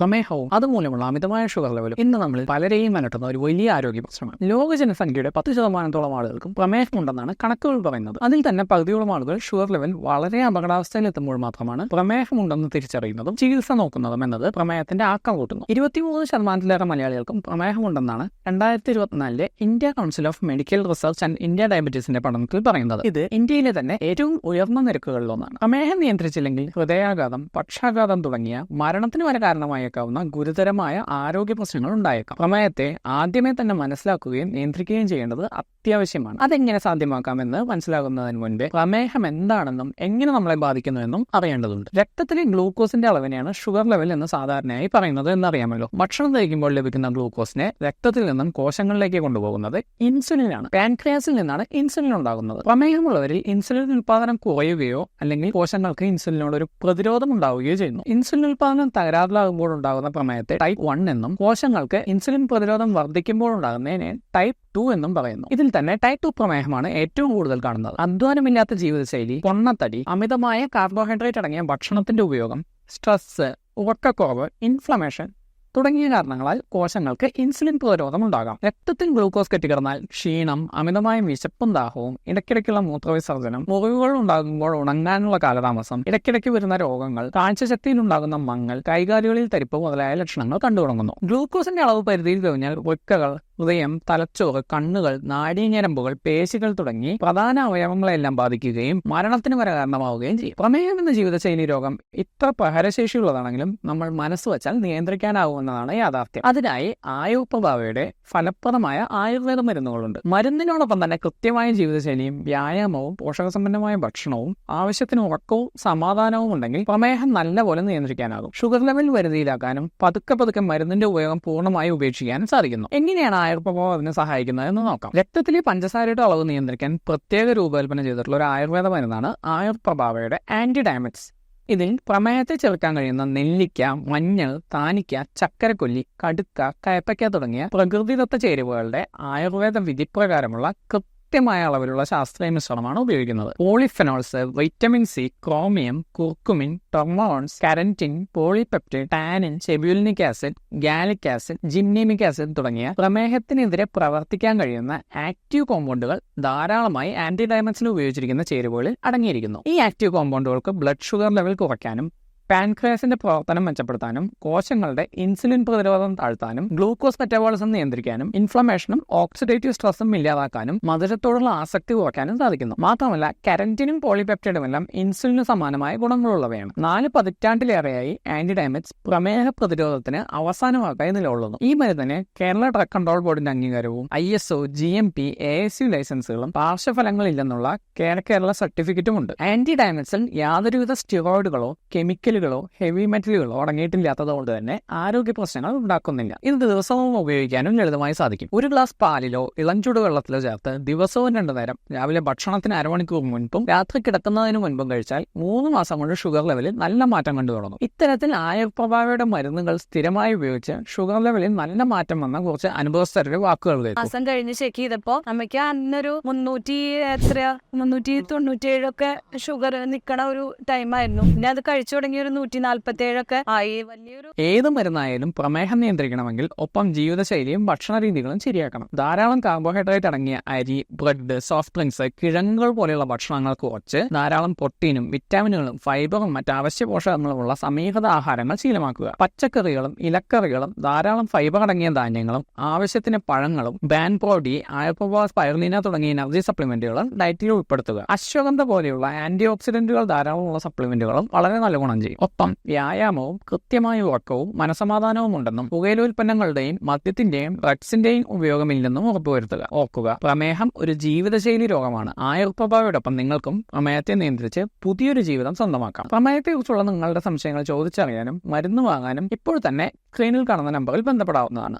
പ്രമേഹവും അതുമൂലമുള്ള അമിതമായ ഷുഗർ ലെവലും ഇന്ന് നമ്മൾ പലരെയും അലട്ടുന്ന ഒരു വലിയ ആരോഗ്യ പ്രശ്നമാണ്. ലോക ജനസംഖ്യയുടെ പത്ത് ശതമാനത്തോളം ആളുകൾക്കും പ്രമേഹമുണ്ടെന്നാണ് കണക്കുകൾ പറയുന്നത്. അതിൽ തന്നെ പകുതിയോളം ആളുകൾ ഷുഗർ ലെവൽ വളരെ അപകടാവസ്ഥയിൽ എത്തുമ്പോൾ മാത്രമാണ് പ്രമേഹമുണ്ടെന്ന് തിരിച്ചറിയുന്നതും ചികിത്സ നോക്കുന്നതും എന്നത് പ്രമേഹത്തിന്റെ ആക്കം കൂട്ടുന്നു. ഇരുപത്തിമൂന്ന് ശതമാനത്തിലേറെ മലയാളികൾക്കും പ്രമേഹമുണ്ടെന്നാണ് രണ്ടായിരത്തി ഇരുപത്തിനാലിലെ India council of medical research and India ഡയബറ്റീസിന്റെ പഠനത്തിൽ പറയുന്നത്. ഇത് ഇന്ത്യയിലെ തന്നെ ഏറ്റവും ഉയർന്ന നിരക്കുകളിലൊന്നാണ്. പ്രമേഹം നിയന്ത്രിച്ചില്ലെങ്കിൽ ഹൃദയാഘാതം പക്ഷാഘാതം തുടങ്ങിയ മരണത്തിന് വരെ കാരണമായേക്കാവുന്ന ഗുരുതരമായ ആരോഗ്യ പ്രശ്നങ്ങൾ ഉണ്ടായേക്കാം. പ്രമേയത്തെ ആദ്യമേ തന്നെ മനസ്സിലാക്കുകയും നിയന്ത്രിക്കുകയും ചെയ്യേണ്ടത് അത്യാവശ്യമാണ്. അതെങ്ങനെ സാധ്യമാക്കാമെന്ന് മനസ്സിലാകുന്നതിന് മുൻപേ പ്രമേഹം എന്താണെന്നും എങ്ങനെ നമ്മളെ ബാധിക്കുന്നുവെന്നും അറിയേണ്ടതുണ്ട്. രക്തത്തിലെ ഗ്ലൂക്കോസിന്റെ അളവിനെയാണ് ഷുഗർ ലെവൽ എന്ന് സാധാരണയായി പറയുന്നത് എന്നറിയാമല്ലോ. ഭക്ഷണം കഴിക്കുമ്പോൾ ലഭിക്കുന്ന ഗ്ലൂക്കോസിനെ രക്തത്തിൽ നിന്നും കോശങ്ങളിലേക്ക് കൊണ്ടുപോകുന്നത് ഇൻസുലിനാണ്. പാൻക്രിയാസിൽ നിന്നാണ് ഇൻസുലിൻ ഉണ്ടാകുന്നത്. പ്രമേഹമുള്ളവരിൽ ഇൻസുലിൻ ഉൽപാദനം കുറയുകയോ അല്ലെങ്കിൽ കോശങ്ങൾക്ക് ഇൻസുലിനോട് ഒരു പ്രതിരോധം ഉണ്ടാവുകയോ ചെയ്യുന്നു. ഇൻസുലിൻ ഉൽപാദനം തകരാറിലാകുമ്പോൾ ഉണ്ടാകുന്ന പ്രമേയത്തെ ടൈപ്പ് വൺ എന്നും കോശങ്ങൾക്ക് ഇൻസുലിൻ പ്രതിരോധം വർദ്ധിക്കുമ്പോൾ ഉണ്ടാകുന്നതിനെ ടൈപ്പ് ടു എന്നും പറയുന്നു. ഇതിൽ തന്നെ ടൈപ്പ് ടു പ്രമേഹമാണ് ഏറ്റവും കൂടുതൽ കാണുന്നത്. അധ്വാനമില്ലാത്ത ജീവിതശൈലി പൊണ്ണത്തടി അമിതമായ കാർബോഹൈഡ്രേറ്റ് അടങ്ങിയ ഭക്ഷണത്തിന്റെ ഉപയോഗം സ്ട്രെസ് ഉറക്കക്കുറവ് ഇൻഫ്ലമേഷൻ തുടങ്ങിയ കാരണങ്ങളാൽ കോശങ്ങൾക്ക് ഇൻസുലിൻ പ്രതിരോധം ഉണ്ടാകാം. രക്തത്തിൽ ഗ്ലൂക്കോസ് കെട്ടിക്കിടന്നാൽ ക്ഷീണം അമിതമായ വിശപ്പും ദാഹവും ഇടയ്ക്കിടയ്ക്കുള്ള മൂത്രവിസർജനം മുറിവുകൾ ഉണ്ടാകുമ്പോൾ ഉണങ്ങാനുള്ള കാലതാമസം ഇടയ്ക്കിടയ്ക്ക് വരുന്ന രോഗങ്ങൾ കാഴ്ചശക്തിയിൽ ഉണ്ടാകുന്ന മങ്ങൾ കൈകാലുകളിൽ തരിപ്പ് മുതലായ ലക്ഷണങ്ങൾ കണ്ടുതുടങ്ങുന്നു. ഗ്ലൂക്കോസിന്റെ അളവ് പരിധിയിൽ കഴിഞ്ഞാൽ വൃക്കകൾ ഹൃദയം തലച്ചോറ് കണ്ണുകൾ നാഡീഞരമ്പുകൾ പേശികൾ തുടങ്ങി പ്രധാന അവയവങ്ങളെല്ലാം ബാധിക്കുകയും മരണത്തിന് വരെ കാരണമാവുകയും ചെയ്യും. പ്രമേഹം എന്ന ജീവിതശൈലി രോഗം ഇത്ര പ്രഹരശേഷിയുള്ളതാണെങ്കിലും നമ്മൾ മനസ്സ് വച്ചാൽ നിയന്ത്രിക്കാനാവുമെന്നതാണ് യാഥാർത്ഥ്യം. അതിനായി ആയുർപ്രഭാവയുടെ ഫലപ്രദമായ ആയുർവേദ മരുന്നുകളുണ്ട്. മരുന്നിനോടൊപ്പം തന്നെ കൃത്യമായ ജീവിതശൈലിയും വ്യായാമവും പോഷകസമ്പന്നമായ ഭക്ഷണവും ആവശ്യത്തിന് ഉറക്കവും സമാധാനവും ഉണ്ടെങ്കിൽ പ്രമേഹം നല്ലപോലെ നിയന്ത്രിക്കാനാകും. ഷുഗർ ലെവൽ വരുതിയിലാക്കാനും പതുക്കെ പതുക്കെ മരുന്നിന്റെ ഉപയോഗം പൂർണമായി ഉപേക്ഷിക്കാനും സാധിക്കുന്നു. എങ്ങനെയാണ് ആയുർപ്രഭാവം അതിനെ സഹായിക്കുന്നത് എന്ന് നോക്കാം. രക്തത്തിലെ പഞ്ചസാരയുടെ അളവ് നിയന്ത്രിക്കാൻ പ്രത്യേക രൂപകൽപ്പന ചെയ്തിട്ടുള്ള ഒരു ആയുർവേദ മരുന്നാണ് ആയുർപ്രഭാവയുടെ ആന്റി ഡയമിക്സ് ഇതിൽ പ്രമേഹത്തെ ചെറുക്കാൻ കഴിയുന്ന നെല്ലിക്ക മഞ്ഞൾ താനിക്ക ചക്കരക്കൊല്ലി കടുക്ക കയപ്പയ്ക്ക തുടങ്ങിയ പ്രകൃതിദത്ത ചേരുവകളുടെ ആയുർവേദ വിധിപ്രകാരമുള്ള കൃത്യമായ അളവിലുള്ള ശാസ്ത്രീയ മിശ്രണമാണ് ഉപയോഗിക്കുന്നത്. Polyphenols vitamin C chromium curcumin ടൊർമോൺസ് charantin polypeptide tannin chebulinic acid gallic acid gymnemic acid തുടങ്ങിയ പ്രമേഹത്തിനെതിരെ പ്രവർത്തിക്കാൻ കഴിയുന്ന ആക്റ്റീവ് കോമ്പൗണ്ടുകൾ ധാരാളമായി ആന്റി ഉപയോഗിച്ചിരിക്കുന്ന ചേരുവകളിൽ അടങ്ങിയിരിക്കുന്നു. ഈ ആക്റ്റീവ് കോമ്പൗണ്ടുകൾക്ക് ബ്ലഡ് ഷുഗർ ലെവൽ കുറയ്ക്കാനും പാൻക്രിയാസിന്റെ പ്രവർത്തനം മെച്ചപ്പെടുത്താനും കോശങ്ങളുടെ ഇൻസുലിൻ പ്രതിരോധം താഴ്ത്താനും ഗ്ലൂക്കോസ് മെറ്റബോളിസം നിയന്ത്രിക്കാനും ഇൻഫ്ലമേഷനും ഓക്സിഡേറ്റീവ് സ്ട്രെസ്സും ഇല്ലാതാക്കാനും മധുരത്തോടുള്ള ആസക്തി കുറയ്ക്കാനും സാധിക്കുന്നു. മാത്രമല്ല കരന്റിനും പോളിപെപ്റ്റൈഡും എല്ലാം ഇൻസുലിന് സമാനമായ ഗുണങ്ങളുള്ളവയാണ്. നാല് പതിറ്റാണ്ടിലേറെയായി ആന്റിഡയമിക്സ് പ്രമേഹ പ്രതിരോധത്തിന് അവസാനമാക്കായി നിലകൊള്ളുന്നു. ഈ മരുന്നിന് കേരള ഡ്രഗ് കൺട്രോൾ ബോർഡിന്റെ അംഗീകാരവും I S O G M P A S U ലൈസൻസുകളും പാർശ്വഫലങ്ങൾ ഇല്ലെന്നുള്ള കേരള സർട്ടിഫിക്കറ്റും ഉണ്ട് ആന്റി ഡയമിക്സിൽ യാതൊരുവിധ സ്റ്റിറോയിഡുകളോ കെമിക്കലുകളോ ഹെവി മെറ്റലുകളോ അടങ്ങിയിട്ടില്ലാത്തത് കൊണ്ട് തന്നെ ആരോഗ്യ പ്രശ്നങ്ങൾ ഉണ്ടാക്കുന്നില്ല. ഇത് ദിവസവും ഉപയോഗിക്കാനും ലളിതമായി സാധിക്കും. ഒരു ഗ്ലാസ് പാലിലോ ഇളം ചൂടുവെള്ളത്തിലോ ചേർത്ത് ദിവസവും രണ്ടു നേരം രാവിലെ ഭക്ഷണത്തിന് അരമണിക്കൂർ മുൻപും രാത്രി കിടക്കുന്നതിന് മുൻപും കഴിച്ചാൽ മൂന്ന് മാസം കൊണ്ട് ഷുഗർ ലെവലിൽ നല്ല മാറ്റം കണ്ടു തുടങ്ങും. ഇത്തരത്തിൽ ആയുർപ്രഭാവയുടെ മരുന്നുകൾ സ്ഥിരമായി ഉപയോഗിച്ച് ഷുഗർ ലെവലിൽ നല്ല മാറ്റം വന്ന കുറച്ച് അനുഭവസ്ഥരുടെ വാക്കുകൾ മാസം കഴിഞ്ഞ് ചെക്ക് ചെയ്തപ്പോ നമുക്ക് അന്നൊരു മുന്നൂറ്റി എത്ര മുന്നൂറ്റി തൊണ്ണൂറ്റി ഏഴൊക്കെ ഷുഗർ നിക്കണ ഒരു ടൈമായിരുന്നു പിന്നെ അത് കഴിച്ചു തുടങ്ങിയ നൂറ്റി നാല്പത്തി ഏഴൊക്കെ ആയി. വലിയൊരു ഏത് മരുന്നായാലും പ്രമേഹം നിയന്ത്രിക്കണമെങ്കിൽ ഒപ്പം ജീവിതശൈലിയും ഭക്ഷണ രീതികളും ശരിയാക്കണം. ധാരാളം കാർബോഹൈഡ്രേറ്റ് അടങ്ങിയ അരി ബ്രെഡ് സോഫ്റ്റ് ഡ്രിങ്ക്സ് കിഴങ്ങുകൾ പോലെയുള്ള ഭക്ഷണങ്ങൾ കുറച്ച് ധാരാളം പ്രോട്ടീനും വിറ്റാമിനുകളും ഫൈബറും മറ്റ് അവശ്യ പോഷകങ്ങളുമുള്ള സമീകൃത ആഹാരങ്ങൾ ശീലമാക്കുക. പച്ചക്കറികളും ഇലക്കറികളും ധാരാളം ഫൈബർ അടങ്ങിയ ധാന്യങ്ങളും ആവശ്യത്തിന് പഴങ്ങളും ബാൻ പ്രോഡി ആയപ്പോസ് സ്പൈർലിന തുടങ്ങിയ എനർജി സപ്ലിമെന്റുകളും ഡയറ്റിൽ ഉൾപ്പെടുത്തുക. അശ്വഗന്ധ പോലെയുള്ള ആന്റി ഓക്സിഡന്റുകൾ ധാരാളമുള്ള സപ്ലിമെന്റുകളും വളരെ നല്ല ഗുണം ചെയ്യും. ഒപ്പം വ്യായാമവും കൃത്യമായ ഉറക്കവും മനസമാധാനവും ഉണ്ടെന്നും പുകയില ഉൽപ്പന്നങ്ങളുടെയും മദ്യത്തിന്റെയും ഡ്രഗ്സിന്റെയും ഉപയോഗമില്ലെന്നും ഉറപ്പുവരുത്തുക. ഓർക്കുക പ്രമേഹം ഒരു ജീവിതശൈലി രോഗമാണ്. ആയുർപ്രഭാവയോടൊപ്പം നിങ്ങൾക്കും പ്രമേഹത്തെ നിയന്ത്രിച്ച് പുതിയൊരു ജീവിതം സ്വന്തമാക്കാം. പ്രമേഹത്തെക്കുറിച്ചുള്ള നിങ്ങളുടെ സംശയങ്ങൾ ചോദിച്ചറിയാനും മരുന്ന് വാങ്ങാനും ഇപ്പോൾ തന്നെ സ്ക്രീനിൽ കാണുന്ന നമ്പറിൽ ബന്ധപ്പെടാവുന്നതാണ്.